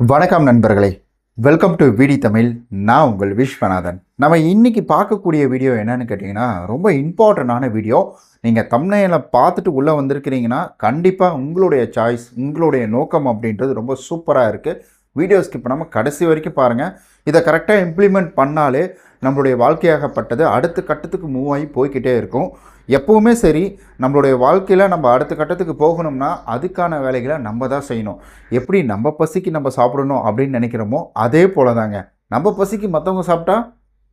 வணக்கம் நண்பர்களே. Welcome to விடி தமிழ் நான் உங்கள் விஸ்வநாதன். நம்ம இன்றைக்கி பார்க்கக்கூடிய வீடியோ என்னன்னு கேட்டிங்கன்னா ரொம்ப இம்பார்ட்டண்ட்டான வீடியோ நீங்கள் தம்னையில் பார்த்துட்டு உள்ளே வந்திருக்கிறீங்கன்னா கண்டிப்பாக உங்களுடைய சாய்ஸ் உங்களுடைய நோக்கம் அப்படின்றது ரொம்ப சூப்பராக இருக்குது வீடியோ ஸ்கிப் பண்ணாமல் கடைசி வரைக்கும் பாருங்கள் இதை கரெக்டாக இம்ப்ளிமெண்ட் பண்ணாலே நம்மளுடைய வாழ்க்கையாகப்பட்டது அடுத்த கட்டத்துக்கு மூவ் ஆகி போய்க்கிட்டே இருக்கும். எப்போவுமே சரி நம்மளுடைய வாழ்க்கையில் நம்ம அடுத்த கட்டத்துக்கு போகணும்னா அதுக்கான வேலைகளை நம்ம தான் செய்யணும். எப்படி நம்ம பசிக்கு நம்ம சாப்பிடணும் அப்படின்னு நினைக்கிறோமோ அதே போல தாங்க நம்ம பசிக்கு மற்றவங்க சாப்பிட்டா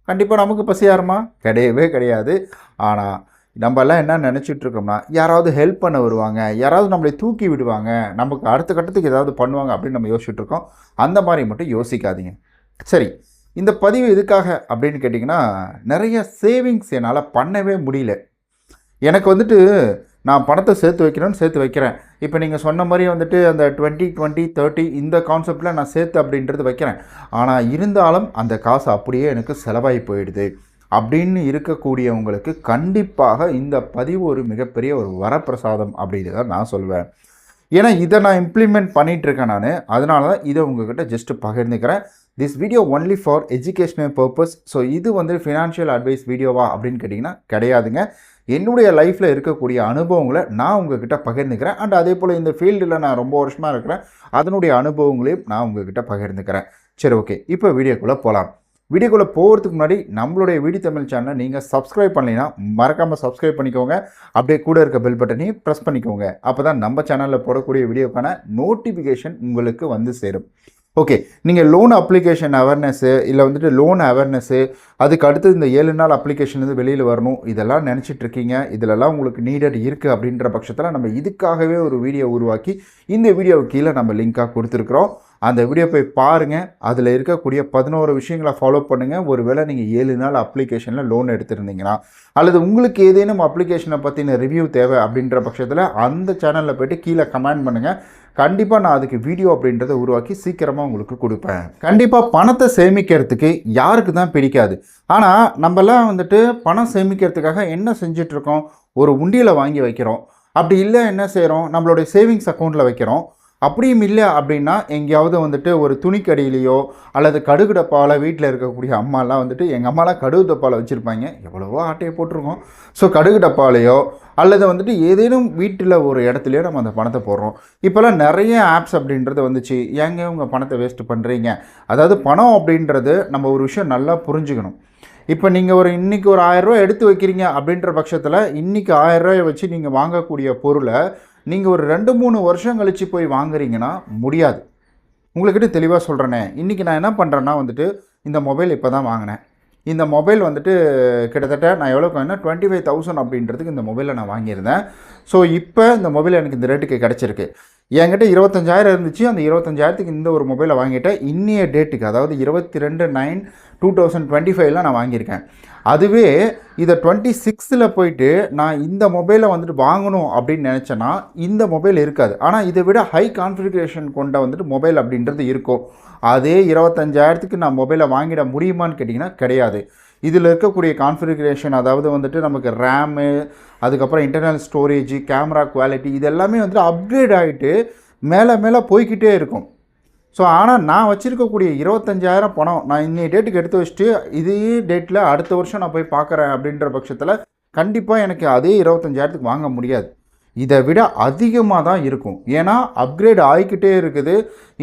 கண்டிப்பாக நமக்கு பசியாருமா கிடையவே கிடையாது. ஆனால் நம்மலாம் என்ன நினச்சிட்ருக்கோம்னா யாராவது ஹெல்ப் பண்ண வருவாங்க யாராவது நம்மளை தூக்கி விடுவாங்க நமக்கு அடுத்த கட்டத்துக்கு ஏதாவது பண்ணுவாங்க அப்படின்னு நம்ம யோசிச்சுட்ருக்கோம் அந்த மாதிரி மட்டும் யோசிக்காதீங்க. சரி இந்த பதிவு எதுக்காக அப்படின்னு கேட்டிங்கன்னா நிறைய சேவிங்ஸ் என்னால் பண்ணவே முடியல. எனக்கு வந்துட்டு நான் பணத்தை சேர்த்து வைக்கிறேன்னு சேர்த்து வைக்கிறேன். இப்போ நீங்கள் சொன்ன மாதிரி வந்துட்டு அந்த டுவெண்ட்டி டுவெண்ட்டி தேர்ட்டி இந்த கான்செப்டில் நான் சேர்த்து அப்படின்றது வைக்கிறேன். ஆனால் இருந்தாலும் அந்த காசு அப்படியே எனக்கு செலவாகி போயிடுது. அப்படின்னு இருக்கக்கூடியவங்களுக்கு கண்டிப்பாக இந்த பதிவு ஒரு மிகப்பெரிய ஒரு வரப்பிரசாதம் அப்படின்னு தான் நான் சொல்வேன். ஏன்னா இதை நான் இம்ப்ளிமெண்ட் பண்ணிகிட்ருக்கேன் நான். அதனால தான் இதை உங்ககிட்ட ஜஸ்ட்டு பகிர்ந்துக்கிறேன். This video only for educational purpose so இது வந்து ஃபினான்ஷியல் அட்வைஸ் வீடியோவா அப்படின்னு கேட்டிங்கன்னா கிடையாதுங்க. என்னுடைய லைஃப்பில் இருக்கக்கூடிய அனுபவங்களை நான் உங்ககிட்ட பகிர்ந்துக்கிறேன். அண்ட் அதே போல் இந்த ஃபீல்டில் நான் ரொம்ப வருஷமாக இருக்கிறேன். அதனுடைய அனுபவங்களையும் நான் உங்ககிட்ட பகிர்ந்துக்கிறேன். சரி ஓகே இப்போ வீடியோக்குள்ளே போகலாம் வீடியோக்குள்ளே போகிறதுக்கு முன்னாடி நம்மளுடைய வீடி தமிழ் சேனலை நீங்கள் சப்ஸ்கிரைப் பண்ணலைன்னா மறக்காமல் சப்ஸ்கிரைப் பண்ணிக்கோங்க. அப்படியே கூட இருக்க பெல் பட்டனையும் ப்ரெஸ் பண்ணிக்கோங்க. அப்போ தான் நம்ம சேனலில் போடக்கூடிய வீடியோக்கான நோட்டிஃபிகேஷன் உங்களுக்கு வந்து சேரும். ஓகே நீங்கள் லோன் அப்ளிகேஷன் அவேர்னஸ்ஸு இல்லை வந்துட்டு லோன் அவேர்னஸ்ஸு அதுக்கு அடுத்து இந்த ஏழு நாள் அப்ளிகேஷன்லேருந்து வெளியில் வரணும் இதெல்லாம் நினச்சிட்டு இருக்கீங்க இதிலெல்லாம் உங்களுக்கு நீடட் இருக்குது அப்படின்ற பட்சத்தில் நம்ம இதுக்காகவே ஒரு வீடியோ உருவாக்கி இந்த வீடியோவுக்கு கீழே நம்ம லிங்காக கொடுத்துருக்குறோம். அந்த வீடியோ போய் பாருங்கள் அதில் இருக்கக்கூடிய பதினோரு விஷயங்களை ஃபாலோ பண்ணுங்கள் ஒருவேளை நீங்கள் ஏழு நாள் அப்ளிகேஷனில் லோன் எடுத்திருந்தீங்கன்னா அல்லது உங்களுக்கு ஏதேனும் அப்ளிகேஷனை பற்றின ரிவ்யூ தேவை அப்படின்ற பட்சத்தில் அந்த சேனலில் போய்ட்டு கீழே கமெண்ட் பண்ணுங்கள் கண்டிப்பாக நான் அதுக்கு வீடியோ அப்படின்றத உருவாக்கி சீக்கிரமாக உங்களுக்கு கொடுப்பேன். கண்டிப்பாக பணத்தை சேமிக்கிறதுக்கு யாருக்கு தான் பிடிக்காது. ஆனால் நம்மலாம் வந்துட்டு பணம் சேமிக்கிறதுக்காக என்ன செஞ்சிட்ருக்கோம் ஒரு உண்டியில் வாங்கி வைக்கிறோம். அப்படி இல்லை என்ன செய்கிறோம் நம்மளுடைய சேவிங்ஸ் அக்கௌண்ட்டில் வைக்கிறோம். அப்படியும் இல்லை அப்படின்னா எங்கேயாவது வந்துட்டு ஒரு துணிக்கடியிலையோ அல்லது கடுகு டப்பாவில் வீட்டில் இருக்கக்கூடிய அம்மாலாம் வந்துட்டு எங்கள் அம்மாலாம் கடுகு டப்பாவில் வச்சுருப்பாங்க. எவ்வளவோ ஆட்டையை போட்டிருக்கோம். ஸோ கடுகு டப்பாலையோ அல்லது வந்துட்டு ஏதேனும் வீட்டில் ஒரு இடத்துலையோ நம்ம அந்த பணத்தை போடுறோம். இப்போல்லாம் நிறைய ஆப்ஸ் அப்படின்றது வந்துச்சு. ஏங்க உங்கள் பணத்தை வேஸ்ட் பண்ணுறீங்க அதாவது பணம் அப்படின்றது நம்ம ஒரு விஷயம் நல்லா புரிஞ்சுக்கணும். இப்போ நீங்கள் ஒரு இன்றைக்கி ஒரு ஆயிரரூவா எடுத்து வைக்கிறீங்க அப்படின்ற பட்சத்தில் இன்றைக்கி ஆயிரரூவாயை வச்சு நீங்கள் வாங்கக்கூடிய பொருளை நீங்கள் ஒரு ரெண்டு மூணு வருஷம் கழித்து போய் வாங்குறீங்கன்னா முடியாது. உங்கள்கிட்ட தெளிவாக சொல்கிறேனே இன்றைக்கி நான் என்ன பண்ணுறேன்னா வந்துட்டு இந்த மொபைல் இப்போ தான் வாங்கினேன். இந்த மொபைல் வந்துட்டு கிட்டத்தட்ட நான் எவ்வளோ வாங்கினா டுவெண்ட்டி ஃபைவ் தௌசண்ட் அப்படின்றதுக்கு இந்த மொபைலை நான் வாங்கியிருந்தேன். ஸோ இப்போ இந்த மொபைல் எனக்கு இந்த ரேட்டுக்கு கிடச்சிருக்கு. என்கிட்ட இருபத்தஞ்சாயிரம் இருந்துச்சு அந்த இருபத்தஞ்சாயிரத்துக்கு இந்த ஒரு மொபைலை வாங்கிட்டேன். இன்னைய டேட்டுக்கு அதாவது இருபத்தி ரெண்டு நைன் டூ தௌசண்ட் டுவெண்ட்டி ஃபைவ்ல நான் வாங்கியிருக்கேன். அதுவே இதை டுவெண்ட்டி சிக்ஸில் போயிட்டு நான் இந்த மொபைலை வந்துட்டு வாங்கணும் அப்படின்னு நினச்சேன்னா இந்த மொபைல் இருக்காது. ஆனால் இதை விட ஹை கான்ஃபிகரேஷன் கொண்ட வந்துட்டு மொபைல் அப்படின்றது இருக்கும். அதே இருபத்தஞ்சாயிரத்துக்கு நான் மொபைலை வாங்கிட முடியுமான்னு கேட்டிங்கன்னா கிடையாது. இதில் இருக்கக்கூடிய கான்ஃபிகரேஷன் அதாவது வந்துட்டு நமக்கு ரேமு அதுக்கப்புறம் இன்டர்னல் ஸ்டோரேஜ் கேமரா குவாலிட்டி இது எல்லாமே வந்துட்டு அப்கிரேட் ஆகிட்டு மேலே மேலே போய்கிட்டே இருக்கும். ஸோ ஆனால் நான் வச்சுருக்கக்கூடிய இருபத்தஞ்சாயிரம் பணம் நான் இன்னைய டேட்டுக்கு எடுத்து வச்சுட்டு இதே டேட்டில் அடுத்த வருஷம் நான் போய் பார்க்குறேன் அப்படின்ற பட்சத்தில் கண்டிப்பாக எனக்கு அதே இருபத்தஞ்சாயிரத்துக்கு வாங்க முடியாது. இதை விட அதிகமாக தான் இருக்கும். ஏன்னா அப்கிரேட் ஆகிக்கிட்டே இருக்குது.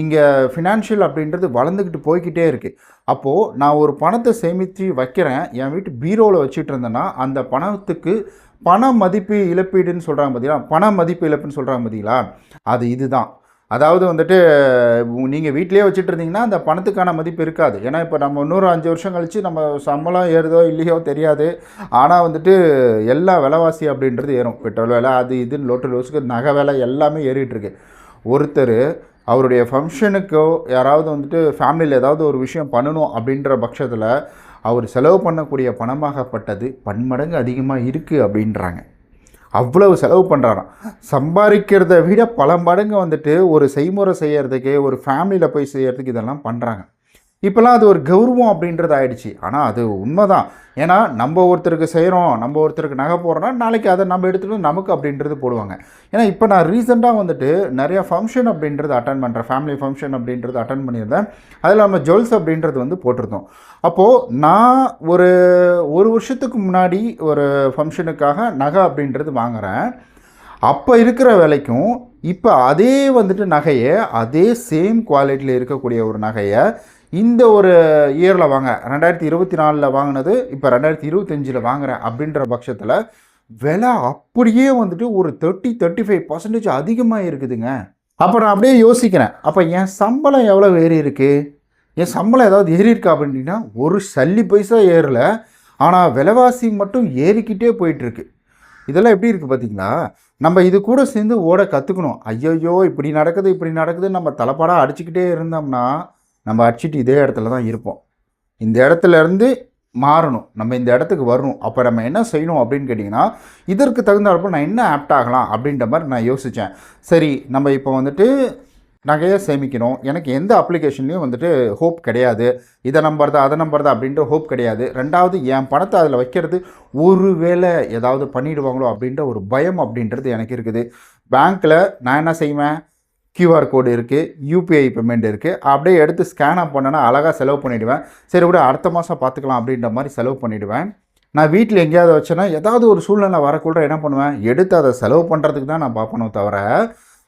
இங்கே ஃபினான்ஷியல் அப்படின்றது வளர்ந்துக்கிட்டு போய்கிட்டே இருக்குது அப்போது நான் ஒரு பணத்தை சேமித்து வைக்கிறேன். என் வீட்டு பீரோவில் வச்சுட்டு இருந்தேன்னா அந்த பணத்துக்கு பண மதிப்பு இழப்பீடுன்னு சொல்கிறாங்க பார்த்தீங்களா பண மதிப்பு இழப்புன்னு சொல்கிறாங்க பார்த்தீங்களா அது இதுதான். அதாவது வந்துட்டு நீங்கள் வீட்டிலே வச்சுட்டு இருந்தீங்கன்னா அந்த பணத்துக்கான மதிப்பு இருக்காது. ஏன்னா இப்போ நம்ம இன்னொரு அஞ்சு வருஷம் கழித்து நம்ம சம்பளம் ஏறுதோ இல்லையோ தெரியாது. ஆனால் வந்துட்டு எல்லா விலைவாசி அப்படின்றது ஏறும். பெட்ரோல் விலை அது இதுன்னு லோட்டு லோஸுக்கு நகை விலை எல்லாமே ஏறிட்டுருக்கு. ஒருத்தர் அவருடைய ஃபங்க்ஷனுக்கோ யாராவது வந்துட்டு ஃபேமிலியில் ஏதாவது ஒரு விஷயம் பண்ணணும் அப்படின்ற பட்சத்தில் அவர் செலவு பண்ணக்கூடிய பணமாகப்பட்டது பன்மடங்கு அதிகமாக இருக்குது அப்படின்றாங்க. அவ்வளவு செலவு பண்ணுறாராம் சம்பாதிக்கிறத விட பல மடங்கு வந்துட்டு ஒரு செய்முறை செய்கிறதுக்கு ஒரு ஃபேமிலியில் போய் செய்கிறதுக்கு இதெல்லாம் பண்ணுறாங்க இப்போல்லாம் அது ஒரு கௌரவம் அப்படின்றது ஆயிடுச்சு. ஆனால் அது உண்மைதான். ஏன்னா நம்ம ஒருத்தருக்கு செய்கிறோம் நம்ம ஒருத்தருக்கு நகை போடுறோம்னா நாளைக்கு அதை நம்ம எடுத்துகிட்டு நமக்கு அப்படின்றது போடுவாங்க. ஏன்னா இப்போ நான் ரீசெண்டாக வந்துட்டு நிறைய ஃபங்க்ஷன் அப்படின்றது அட்டன் பண்ணுறேன் ஃபேமிலி ஃபங்க்ஷன் அப்படின்றது அட்டன் பண்ணியிருந்தேன். அதில் நம்ம ஜுவல்ஸ் அப்படின்றது வந்து போட்டிருந்தோம். அப்போது நான் ஒரு ஒரு வருஷத்துக்கு முன்னாடி ஒரு ஃபங்க்ஷனுக்காக நகை அப்படின்றது வாங்குகிறேன் அப்போ இருக்கிற விலைக்கும் இப்போ அதே வந்துட்டு நகையை அதே சேம் குவாலிட்டியில் இருக்கக்கூடிய ஒரு நகையை இந்த ஒரு இயரில் வாங்க ரெண்டாயிரத்தி இருபத்தி நாலில் வாங்கினது இப்போ ரெண்டாயிரத்தி இருபத்தஞ்சில் வாங்குறேன் அப்படின்ற பட்சத்தில் விலை அப்படியே வந்துட்டு ஒரு தேர்ட்டி தேர்ட்டி ஃபைவ் பர்சன்டேஜ் அதிகமாக இருக்குதுங்க. அப்போ நான் அப்படியே யோசிக்கிறேன் அப்போ என் சம்பளம் எவ்வளோ ஏறி இருக்குது என் சம்பளம் ஏதாவது ஏறி இருக்கா அப்படின்னா ஒரு சல்லி பைசா ஏறல ஆனால் விலைவாசி மட்டும் ஏறிக்கிட்டே போயிட்டுருக்கு இதெல்லாம் எப்படி இருக்குது பார்த்தீங்களா நம்ம இது கூட சேர்ந்து ஓட கற்றுக்கணும் ஐயையோ இப்படி நடக்குது இப்படி நடக்குது நம்ம தலைப்பாடாக அடிச்சுக்கிட்டே இருந்தோம்னா நம்ம அடிச்சிட்டு இதே இடத்துல தான் இருப்போம். இந்த இடத்துல இருந்து மாறணும். நம்ம இந்த இடத்துக்கு வரணும். அப்போ நம்ம என்ன செய்யணும் அப்படின்னு கேட்டிங்கன்னா இதற்கு தகுந்தாற்ப நான் என்ன ஆப்ட் ஆகலாம் அப்படின்ற மாதிரி நான் யோசித்தேன் சரி நம்ம இப்போ வந்துட்டு நகையை சேமிக்கணும் எனக்கு எந்த அப்ளிகேஷன்லையும் வந்துட்டு ஹோப் கிடையாது. இதை நம்புறதா அதை நம்புறதா அப்படின்ற ஹோப் கிடையாது. ரெண்டாவது என் பணத்தை அதில் வைக்கிறது ஒரு வேளை ஏதாவது பண்ணிவிடுவாங்களோ அப்படின்ற ஒரு பயம் அப்படின்றது எனக்கு இருக்குது. பேங்க்கில் நான் என்ன செய்வேன்? கியூஆர் கோடு இருக்குது யூபிஐ பேமெண்ட் இருக்குது அப்படியே எடுத்து ஸ்கேனாக அப் பண்ணேன்னா அழகாக செலவு பண்ணிவிடுவேன் சரி விட அடுத்த மாதம் பார்த்துக்கலாம் அப்படின்ற மாதிரி செலவு பண்ணிவிடுவேன் நான் வீட்டில் எங்கேயாவது வச்சேன்னா ஏதாவது ஒரு சூழ்நிலை வரக்குள்ள என்ன பண்ணுவேன்? எடுத்து அதை செலவு பண்ணுறதுக்கு தான் நான் பார்ப்பணும் தவிர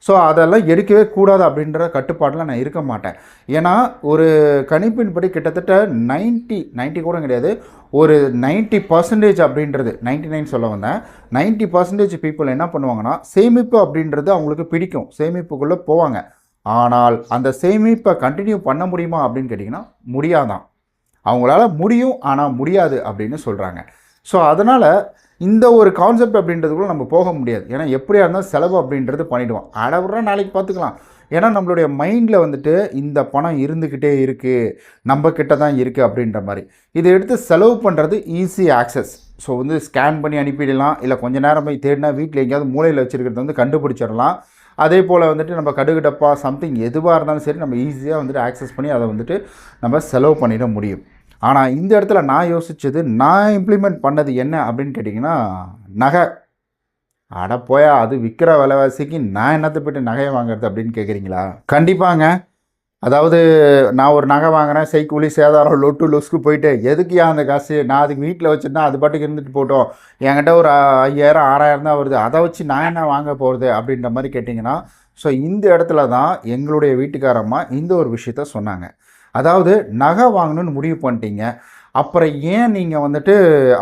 ஸோ அதெல்லாம் எடுக்கவே கூடாது அப்படின்ற கட்டுப்பாட்டில் நான் இருக்க மாட்டேன். ஏன்னா ஒரு கணிப்பின்படி கிட்டத்தட்ட 90 90 கூட கிடையாது. ஒரு 90% பர்சன்டேஜ் அப்படின்றது 99 நைன் சொல்ல வந்தேன். 90% பர்சன்டேஜ் பீப்புள் என்ன பண்ணுவாங்கன்னா சேமிப்பு அப்படின்றது அவங்களுக்கு பிடிக்கும். சேமிப்புக்குள்ளே போவாங்க. ஆனால் அந்த சேமிப்பை கண்டினியூ பண்ண முடியுமா அப்படின்னு கேட்டிங்கன்னா முடியாதான். அவங்களால முடியும் ஆனால் முடியாது அப்படின்னு சொல்கிறாங்க ஸோ அதனால் இந்த ஒரு கான்செப்ட் அப்படின்றதுக்குள்ள நம்ம போக முடியாது. ஏன்னா எப்படியா இருந்தாலும் செலவு அப்படின்றது பண்ணிவிடுவோம் அடவுறா நாளைக்கு பார்த்துக்கலாம். ஏன்னா நம்மளுடைய மைண்டில் வந்துட்டு இந்த பணம் இருந்துக்கிட்டே இருக்குது நம்ம கிட்ட தான் இருக்குது அப்படின்ற மாதிரி. இதை எடுத்து செலவு பண்ணுறது ஈஸி ஆக்சஸ் ஸோ வந்து ஸ்கேன் பண்ணி அனுப்பிடலாம். இல்லை கொஞ்ச நேரம் போய் தேடினா வீட்டில் எங்கேயாவது மூலையில் வச்சுருக்கிறது வந்து கண்டுபிடிச்சிடலாம். அதே போல் வந்துட்டு நம்ம கடுகு டப்பா சம்திங் எதுவாக இருந்தாலும் சரி நம்ம ஈஸியாக வந்துட்டு ஆக்சஸ் பண்ணி அதை வந்துட்டு நம்ம செலவு பண்ணிட முடியும். ஆனால் இந்த இடத்துல நான் யோசித்தது நான் இம்ப்ளிமெண்ட் பண்ணது என்ன அப்படின்னு கேட்டிங்கன்னா நகை. அட போயா அது விற்கிற விலைவாசிக்கு நான் என்னத்தை போய்ட்டு நகையை வாங்குறது அப்படின்னு கேட்குறீங்களா கண்டிப்பாங்க. அதாவது நான் ஒரு நகை வாங்கினேன் செய்கூலி சேதாரம் லொட்டு லொஸ்க்கு போயிட்டு எதுக்குயா அந்த காசு? நான் அதுக்கு வீட்டில் வச்சுருந்தா அது பாட்டுக்கு இருந்துட்டு போட்டோம். என்கிட்ட ஒரு ஐயாயிரம் ஆறாயிரம் தான் வருது. அதை வச்சு நான் என்ன வாங்க போகிறது அப்படின்ற மாதிரி கேட்டிங்கன்னா ஸோ இந்த இடத்துல தான் எங்களுடைய வீட்டுக்காரம்மா இந்த ஒரு விஷயத்த சொன்னாங்க. அதாவது நகை வாங்கணும்னு முடிவு பண்ணிட்டீங்க. அப்புறம் ஏன் நீங்கள் வந்துட்டு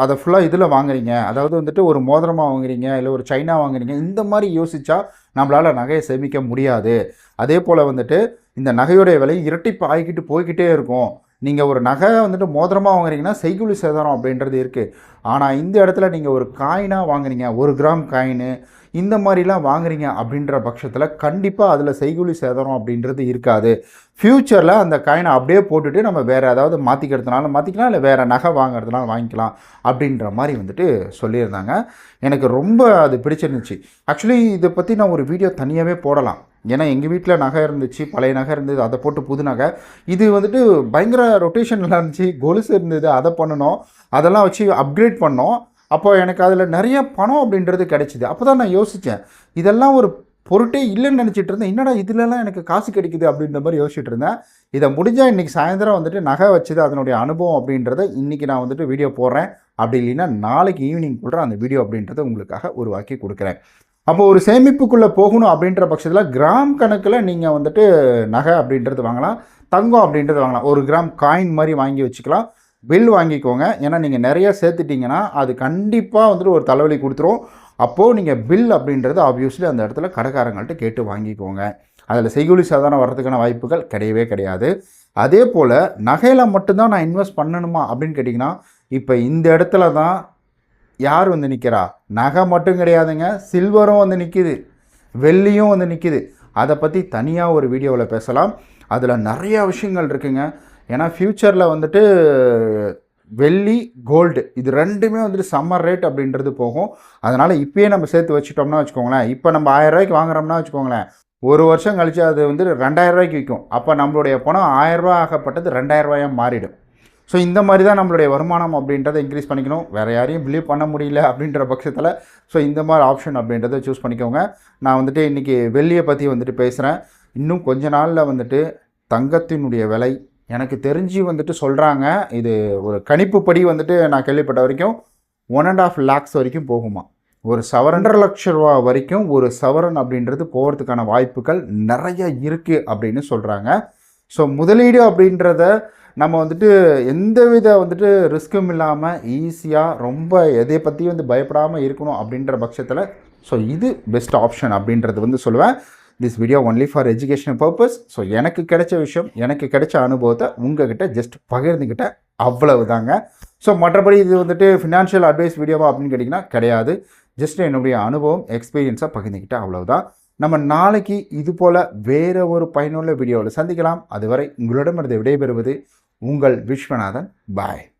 அதை ஃபுல்லாக இதில் வாங்குறீங்க? அதாவது வந்துட்டு ஒரு மோதிரமாக வாங்குறீங்க இல்லை ஒரு சைனா வாங்குறீங்க இந்த மாதிரி யோசித்தா நம்மளால் நகையை சேமிக்க முடியாது. அதே போல் வந்துட்டு இந்த நகையுடைய விலை இரட்டிப்பு ஆகிக்கிட்டு போய்கிட்டே இருக்கும். நீங்கள் ஒரு நகை வந்துட்டு மோதிரமாக வாங்குறீங்கன்னா செய்குலி சேதாரம் அப்படின்றது இருக்குது ஆனால் இந்த இடத்துல நீங்கள் ஒரு காயினாக வாங்குறீங்க ஒரு கிராம் காயினு இந்த மாதிரிலாம் வாங்குறீங்க அப்படின்ற பட்சத்தில் கண்டிப்பாக அதில் செய்குலி சேதாரம் அப்படின்றது இருக்காது. ஃப்யூச்சரில் அந்த காயினை அப்படியே போட்டுட்டு நம்ம வேறு ஏதாவது மாற்றிக்கிறதுனால மாற்றிக்கலாம் இல்லை வேறு நகை வாங்குறதுனால வாங்கிக்கலாம் அப்படின்ற மாதிரி வந்துட்டு சொல்லியிருந்தாங்க. எனக்கு ரொம்ப அது பிடிச்சிருந்துச்சு. ஆக்சுவலி இதை பற்றி நான் ஒரு வீடியோ தனியாகவே போடலாம். ஏன்னா எங்கள் வீட்டில் நகை இருந்துச்சு பழைய நகை இருந்தது அதை போட்டு புது நகை. இது வந்துட்டு பயங்கர ரொட்டேஷனில் இருந்துச்சு கொலுசு இருந்தது அதை பண்ணணும் அதெல்லாம் வச்சு அப்கிரேட் பண்ணோம். அப்போ எனக்கு அதில் நிறைய பணம் அப்படின்றது கிடைச்சிது. அப்போ தான் நான் யோசித்தேன் இதெல்லாம் ஒரு பொருட்டே இல்லைன்னு நினச்சிட்டு இருந்தேன். என்னடா இதுலலாம் எனக்கு காசு கிடைக்குது அப்படின்ற மாதிரி யோசிச்சுட்டு இருந்தேன். இதை முடிஞ்சால் இன்றைக்கி சாயந்தரம் வந்துட்டு நகை வச்சது அதனுடைய அனுபவம் அப்படின்றத இன்றைக்கி நான் வந்துட்டு வீடியோ போடுறேன். அப்படி இல்லைன்னா நாளைக்கு ஈவினிங் கூட அந்த வீடியோ அப்படின்றத உங்களுக்காக உருவாக்கி கொடுக்குறேன். அப்போ ஒரு சேமிப்புக்குள்ளே போகணும் அப்படின்ற பட்சத்தில் கிராம் கணக்கில் நீங்கள் வந்துட்டு நகை அப்படின்றது வாங்கலாம் தங்கம் அப்படின்றது வாங்கலாம். ஒரு கிராம் காயின் மாதிரி வாங்கி வச்சுக்கலாம். பில் வாங்கிக்கோங்க. ஏன்னா நீங்கள் நிறையா சேர்த்துட்டிங்கன்னா அது கண்டிப்பாக வந்துட்டு ஒரு தலைவலி கொடுத்துரும். அப்போது நீங்கள் பில் அப்படின்றது ஆப்வியஸ்லி அந்த இடத்துல கடைக்காரங்கள்ட்ட கேட்டு வாங்கிக்கோங்க. அதில் செய்கூலி சாதாரண வர்றதுக்கான வாய்ப்புகள் கிடையவே கிடையாது. அதே போல் நகையில் மட்டும்தான் நான் இன்வெஸ்ட் பண்ணணுமா அப்படின்னு கேட்டிங்கன்னா இப்போ இந்த இடத்துல தான் யார் வந்து நிற்கிறா நகை மட்டும் கிடையாதுங்க. சில்வரும் வந்து நிற்கிது வெள்ளியும் வந்து நிற்கிது அதை பற்றி தனியாக ஒரு வீடியோவில் பேசலாம். அதில் நிறையா விஷயங்கள் இருக்குங்க. ஏன்னா ஃப்யூச்சரில் வந்துட்டு வெள்ளி கோல்டு இது ரெண்டுமே வந்துட்டு சம்மர் ரேட் அப்படின்றது போகும். அதனால் இப்போயே நம்ம சேர்த்து வச்சுட்டோம்னா வச்சுக்கோங்களேன். இப்போ நம்ம ஆயர்ரூவாய்க்கு வாங்குறோம்னா வச்சுக்கோங்களேன். ஒரு வருஷம் கழித்து அது வந்து ரெண்டாயிரரூவாய்க்கு விற்கும் அப்போ நம்மளுடைய பணம் ஆயிரம் ஆகப்பட்டது ரெண்டாயிரம் ரூபாயாக மாறிடும். ஸோ இந்த மாதிரி தான் நம்மளுடைய வருமானம் அப்படின்றத இன்க்ரீஸ் பண்ணிக்கணும். வேறு யாரையும் பிலீவ் பண்ண முடியல அப்படின்ற பட்சத்தில் ஸோ இந்த மாதிரி ஆப்ஷன் அப்படின்றத சூஸ் பண்ணிக்கோங்க. நான் வந்துட்டு இன்றைக்கி வெள்ளியை பற்றி வந்துட்டு பேசுகிறேன் இன்னும் கொஞ்ச நாளில் வந்துட்டு தங்கத்தினுடைய விலை எனக்கு தெரிஞ்சு வந்துட்டு சொல்கிறாங்க இது ஒரு கணிப்புப்படி வந்துட்டு நான் கேள்விப்பட்ட வரைக்கும் ஒன் அண்ட் ஆஃப் லேக்ஸ் வரைக்கும் போகுமா? ஒரு சவரண்டரை லட்ச ரூபா வரைக்கும் ஒரு சவரன் அப்படின்றது போகிறதுக்கான வாய்ப்புகள் நிறைய இருக்குது அப்படின்னு சொல்கிறாங்க ஸோ முதலீடு அப்படின்றத நம்ம வந்துட்டு எந்தவித வந்துட்டு ரிஸ்க்கும் இல்லாமல் ஈஸியாக ரொம்ப எதை பற்றியும் வந்து பயப்படாமல் இருக்கணும் அப்படின்ற பட்சத்தில் ஸோ இது பெஸ்ட் ஆப்ஷன் அப்படின்றது வந்து சொல்லுவேன். This video only for education purpose so எனக்கு கிடைச்ச விஷயம் எனக்கு கிடைச்ச அனுபவத்தை உங்ககிட்ட ஜஸ்ட் பகிர்ந்துக்கிட்ட அவ்வளவு தாங்க ஸோ மற்றபடி இது வந்துட்டு ஃபினான்ஷியல் அட்வைஸ் வீடியோவா அப்படின்னு கேட்டிங்கன்னா கிடையாது. ஜஸ்ட் என்னுடைய அனுபவம் எக்ஸ்பீரியன்ஸாக பகிர்ந்துக்கிட்ட அவ்வளவுதான். நம்ம நாளைக்கு இது போல் வேறு ஒரு பயனுள்ள வீடியோவில் சந்திக்கலாம். அதுவரை உங்களிடமிருந்து விடைபெறுவது உங்கள் விஸ்வநாதன் பாய்.